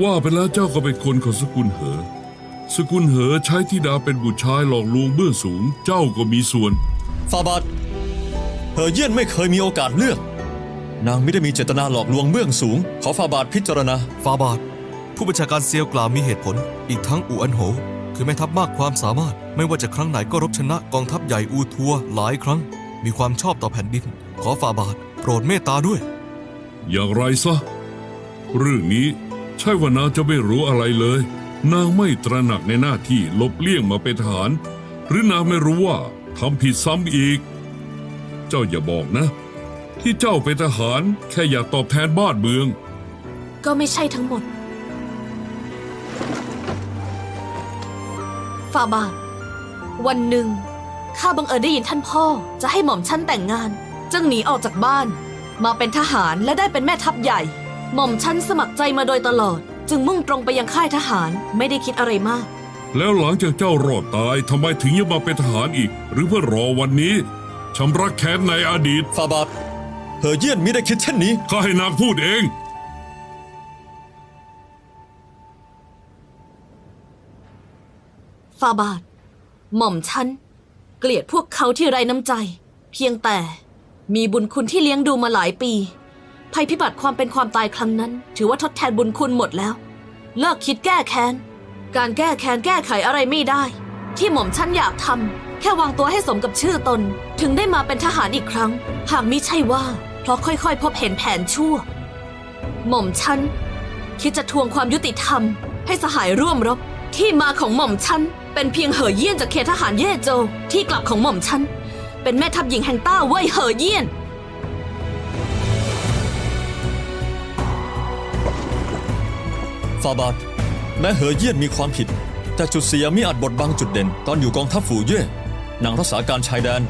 ว่าไปแล้วเจ้าก็เป็นคนของสกุลเหอ สกุลเหอใช้ธิดาเป็นบุตรชายหลอกลวงเบื้องสูง เจ้าก็มีส่วนฟาบาทเฮอเยี่ยนไม่เคยมีโอกาสเลือก นางไม่ได้มีเจตนาหลอกลวงเบื้องสูง ขอฟาบาทพิจารณา ฟาบาทผู้บัญชาการเซียวกล่าวมีเหตุผล อีกทั้งอูอันโห คือแม่ทัพมากความสามารถ ไม่ว่าจะครั้งไหนก็รบชนะกองทัพใหญ่อูทัวหลายครั้ง มีความชอบต่อแผ่นดิน ขอฟาบาทโปรดเมตตาด้วย อย่างไรซะ เรื่องนี้ ใช่ว่านางจะไม่รู้อะไรเลย นางไม่ตระหนักในหน้าที่หลบเลี่ยงมาเป็นทหาร หรือนางไม่รู้ว่าทำผิดซ้ำอีก เจ้าอย่าบอกนะ ที่เจ้าเป็นทหารแค่อยากตอบแทนบ้านเมือง ก็ไม่ใช่ทั้งหมดฟาบาทวันหนึ่งข้าบังเอิญได้ยินท่านพ่อ จะให้หม่อมชั้นแต่งงาน จึงหนีออกจากบ้าน มาเป็นทหารและได้เป็นแม่ทัพใหญ่ หม่อมชั้นสมัครใจมาโดยตลอด จึงมุ่งตรงไปยังค่ายทหารไม่ได้คิดอะไรมาก แล้วหลังจากเจ้ารอดตายทำไมถึงยังมาเป็นทหารอีก หรือเพื่อรอวันนี้ชำระแค้นในอดีต ฟาบาทเฮอเยี่ยนมิได้คิดเช่นนี้ ข้าให้นางพูดเอง ฟาบาท หม่อมฉันเกลียดพวกเขาที่ไร้น้ำใจ เพียงแต่มีบุญคุณที่เลี้ยงดูมาหลายปี ภัยพิบัติความเป็นความตายครั้งนั้น ถือว่าทดแทนบุญคุณหมดแล้ว เลิกคิดแก้แค้น การแก้แค้นแก้ไขอะไรไม่ได้ ที่หม่อมฉันอยากทำแค่วางตัวให้สมกับชื่อตน ถึงได้มาเป็นทหารอีกครั้ง หากมิใช่ว่า เพราะค่อยๆ พบเห็นแผนชั่ว หม่อมฉันคิดจะทวงความยุติธรรม ให้สหายร่วมรบ ที่มาของหม่อมฉันเป็นเพียงเหอเยี่ยนจากเขตทหารเย่โจวที่กลับของหม่อมฉันเป็นแม่ทัพหญิงแห่งต้าเว่ยเหอเยี่ยน ฟาบาทแม้เฮอเยี่ยนมีความผิด แต่จุดเสียมิอาจบดบังจุดเด่น ตอนอยู่กองทัพฝูเย่นางรักษาการชายแดน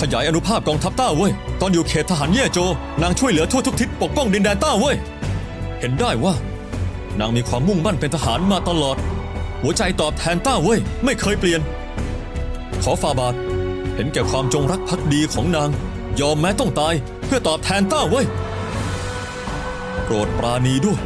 ขยายอนุภาพกองทัพต้าเว่ยตอนอยู่เขตทหารเย่โจ นางช่วยเหลือทั่วทุกทิศปกป้องดินแดนต้าเว่ยเห็นได้ว่า นางมีความมุ่งมั่นเป็นทหารมาตลอด หัวใจตอบแทนต้าเว่ยไม่เคยเปลี่ยน ขอฟาบาทเห็นแก่ความจงรักภักดีของนาง ยอมแม้ต้องตายเพื่อตอบแทนต้าเว่ยโปรดปราณีด้วย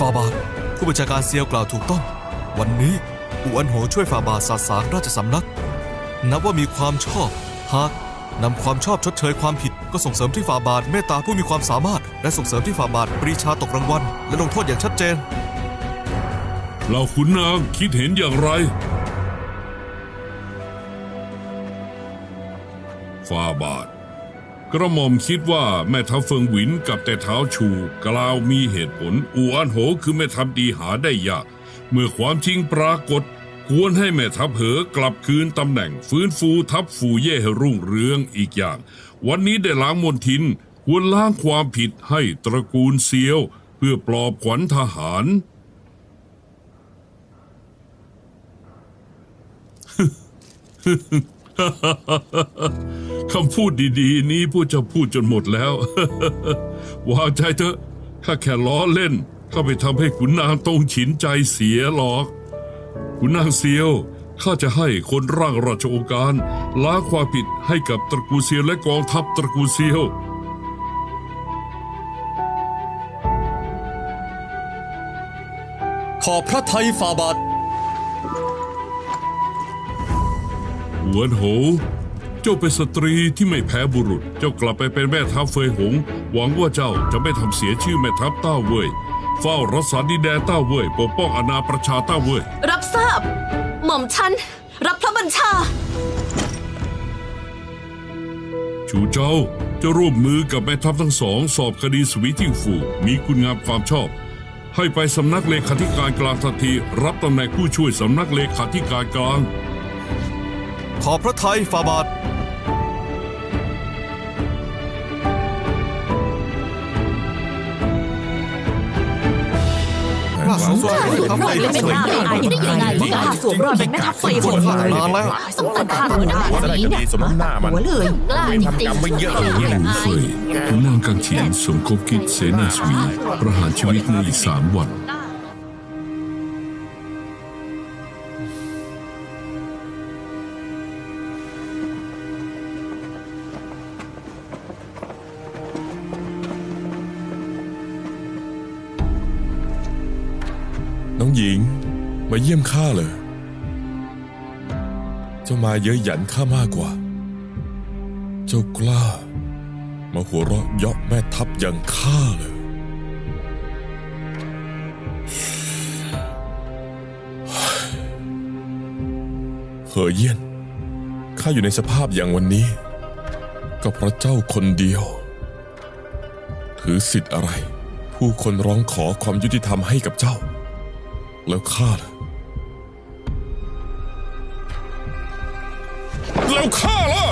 ฟาบาทผู้บัญชาการเซียวกล่าวถูกต้อง วันนี้อูอันโหช่วยฟาบาทสาสางราชสำนัก นับว่ามีความชอบ หากนำความชอบชดเชยความผิด ก็ส่งเสริมที่ฟาบาทเมตตาผู้มีความสามารถ และส่งเสริมที่ฟาบาทปรีชาตกรางวัลและลงโทษอย่างชัดเจนเราขุนนางคิดเห็นอย่างไรฟาบาท กระหม่อมคิดว่าแม่ทัพเฟิงหวินกับแต่เท้าชูกล่าวมีเหตุผลอูอันโหคือแม่ทัพดีหาได้ยาก เมื่อความจริงปรากฏ ควรให้แม่ทัพเหอกลับคืนตำแหน่ง ฟื้นฟูทัพฟูเย่ให้รุ่งเรืองอีกอย่าง วันนี้ได้ล้างมนทินควรล้างความผิดให้ตระกูลเซียว เพื่อปลอบขวัญทหาร คำพูดดีๆ นี้ผู้จะพูดจนหมดแล้ว วางใจเถอะข้าแค่ล้อเล่นข้าไปทำให้ขุนนางตรงฉินใจเสียหรอกขุนนางเซียวข้าจะให้คนร่างราชโองการล้างความผิดให้กับตระกูลเซียวและกองทัพตระกูลเซียวขอบพระไทยฟาบาทหวนโห เจ้าเป็นสตรีที่ไม่แพ้บุรุษ เจ้ากลับไปเป็นแม่ทัพเฟยหง หวังว่าเจ้าจะไม่ทำเสียชื่อแม่ทัพต้าเว่ย เฝ้ารักษาดินแดนต้าเว่ยปกป้องอาณาประชาต้าเว่ย รับทราบ หม่อมฉัน รับพระบัญชา ชูเจ้าจะร่วมมือกับแม่ทัพทั้งสอง สอบคดีสวีทิ้งฟูมีคุณงามความชอบ ให้ไปสำนักเลขาธิการกลางทันทีรับตำแหน่งผู้ช่วยสำนักเลขาธิการกลาง ขอบพระไทยฟาบาท ว่าสวยทำไมเล่นเป็นหน้าอายได้ยังไงข้าสวมรอยเป็นแม่ทัพไฟยหงนานแล้วสมตันข้าหัวได้แบบนี้เนี่ยหัวเลยกล้าจริงกรรมไว้เยอะอย่างนี้แหละเฟยขุนนางกังเฉียนสมคบคิดเสนาสวีประหารชีวิตในอีกสามวัน น้องหญิง มาเยี่ยมข้าเลยเจ้ามาเยอะหยันข้ามากกว่า เจ้ากล้า มาหัวเราะเยาะแม่ทัพอย่างข้าเลยเหอเยี่ยนข้าอยู่ในสภาพอย่างวันนี้ ก็เพราะเจ้าคนเดียว ถือสิทธิ์อะไร ผู้คนร้องขอความยุติธรรมให้กับเจ้า แล้วข้าล่ะแล้วข้าล่ะ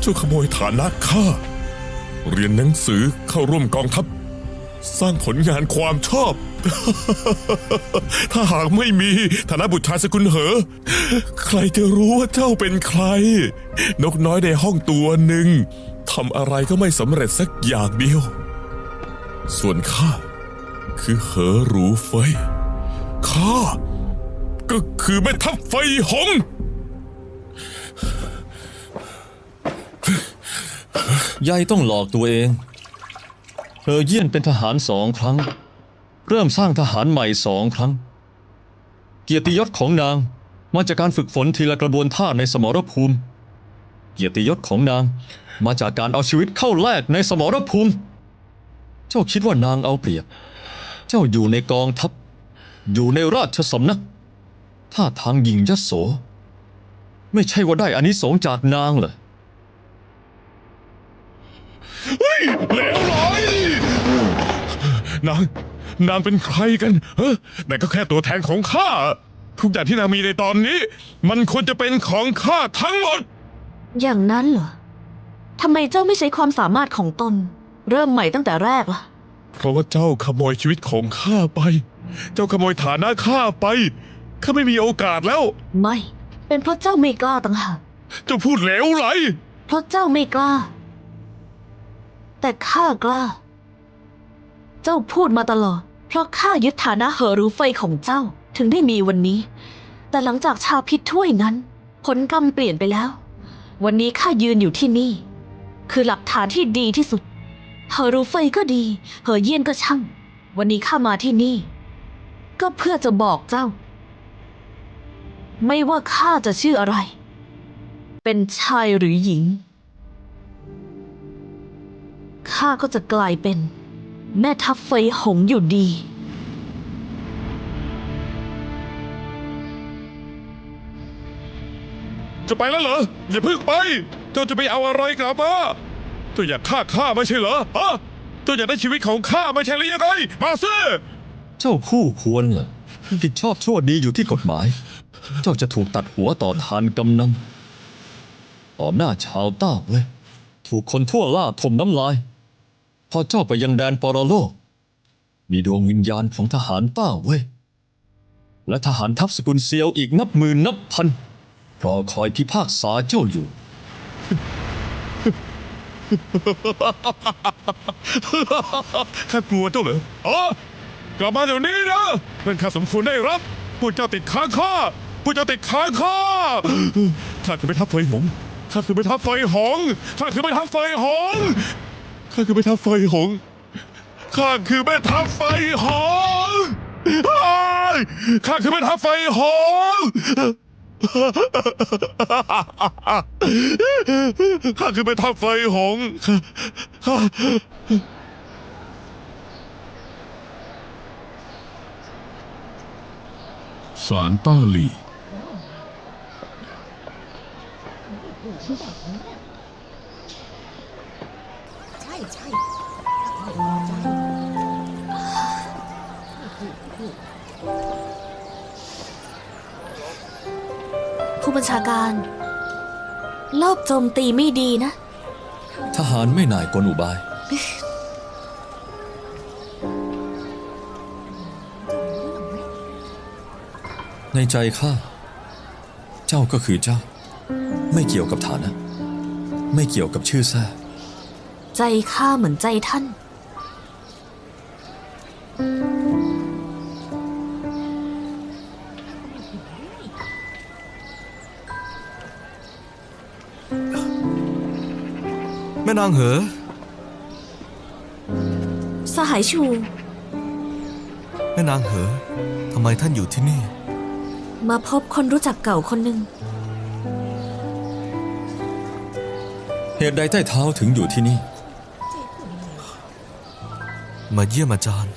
เจ้าขโมยฐานะข้า เรียนหนังสือเข้าร่วมกองทัพ สร้างผลงานความชอบ ถ้าหากไม่มีฐานะบุตรชายสกุลเหอ ใครจะรู้ว่าเจ้าเป็นใคร นกน้อยในห้องตัวหนึ่งทำอะไรก็ไม่สำเร็จสักอย่างเดียว ส่วนข้า คือเหอหรูเฟข้าก็คือแม่ทัพไฟหงยายต้องหลอกตัวเอง เธอเยี่ยนเป็นทหารสองครั้ง เริ่มสร้างทหารใหม่สองครั้ง เกียรติยศของนางมาจากการฝึกฝนทีละกระบวนท่าในสมรภูมิ เกียรติยศของนางมาจากการเอาชีวิตเข้าแลกในสมรภูมิ เจ้าคิดว่านางเอาเปรียบ เจ้าอยู่ในกองทัพ อยู่ในราชสำนักท่าทางหญิงยโส ไม่ใช่ว่าได้อานิสงส์จากนางเหรอเลวร้ายนางนางเป็นใครกันเฮ้แต่ก็แค่ตัวแทนของข้า ทุกอย่างที่นางมีในตอนนี้ มันควรจะเป็นของข้าทั้งหมด อย่างนั้นเหรอทำไมเจ้าไม่ใช้ความสามารถของตน เริ่มใหม่ตั้งแต่แรกล่ะ เพราะว่าเจ้าขโมยชีวิตของข้าไป เจ้าขโมยฐานะข้าไป ข้าไม่มีโอกาสแล้ว ไม่ เป็นเพราะเจ้าไม่กล้าต่างหากเจ้าพูดเหลวไหล เพราะเจ้าไม่กล้า แต่ข้ากล้า เจ้าพูดมาตลอด เพราะข้ายึดฐานะเหอรูไฟของเจ้าถึงได้มีวันนี้ แต่หลังจากชาพิษถ้วยนั้น ผลกรรมเปลี่ยนไปแล้ว วันนี้ข้ายืนอยู่ที่นี่ คือหลักฐานที่ดีที่สุด เหอรูไฟก็ดี เหอเยี่ยนก็ช่าง วันนี้ข้ามาที่นี่ ก็เพื่อจะบอกเจ้า ไม่ว่าข้าจะชื่ออะไร เป็นชายหรือหญิง ข้าก็จะกลายเป็น แม่ทัพไฟหงอยู่ดี จะไปแล้วเหรอ อย่าเพิ่งไป เจ้าจะไปเอาอะไรกลับมา เจ้าอยากฆ่าข้าไม่ใช่เหรอฮะเจ้าอยากได้ชีวิตของข้าไม่ใช่หรือยังไงมาสิเจ้าคู่ควรเหรอผิดชอบชั่วดีอยู่ที่กฎหมาย เจ้าจะถูกตัดหัวต่อทานกำนันต่อหน้าชาวต้าเว้ยถูกคนทั่วล่าถมน้ำลาย พอเจ้าไปยังแดนปรโลก มีดวงวิญญาณของทหารต้าเว้ย และทหารทัพสกุลเซียวอีกนับหมื่นนับพันรอคอยพิพากษาเจ้าอยู่ ข้ากลัวเจ้าเหรออ๋อกลับมาเดี๋ยวนี้นะเป็นข้าสมควรได้รับพวกเจ้าติดค้างข้าพวกเจ้าติดค้างข้าข้าคือไม่ทัพไฟหงส์ข้าคือไม่ทัพไฟหงส์ข้าคือไม่ทัพไฟหงส์ข้าคือไม่ทัพไฟหงส์ข้าคือแม่ทัพไฟหงส์อ้ายข้าคือแม่ทัพไฟหงส์ ข้าคือแม่ทัพไฟหงส์ข้าสารต้าหลีใช่ใช่ผู้ บัญชาการรอบโจมตีไม่ดีนะ ทหารไม่น่ายกลอุบาย ในใจข้า เจ้าก็คือเจ้า ไม่เกี่ยวกับฐานะ ไม่เกี่ยวกับชื่อแท้ใจข้าเหมือนใจท่าน ม่นางเหอ สหายชูม่นางเหอทำไมท่านอยู่ที่นี่ มาพบคนรู้จักเก่าคนหนึ่ง เหตุใดใต้เท้าถึงอยู่ที่นี่ มาเยี่ยมอาจารย์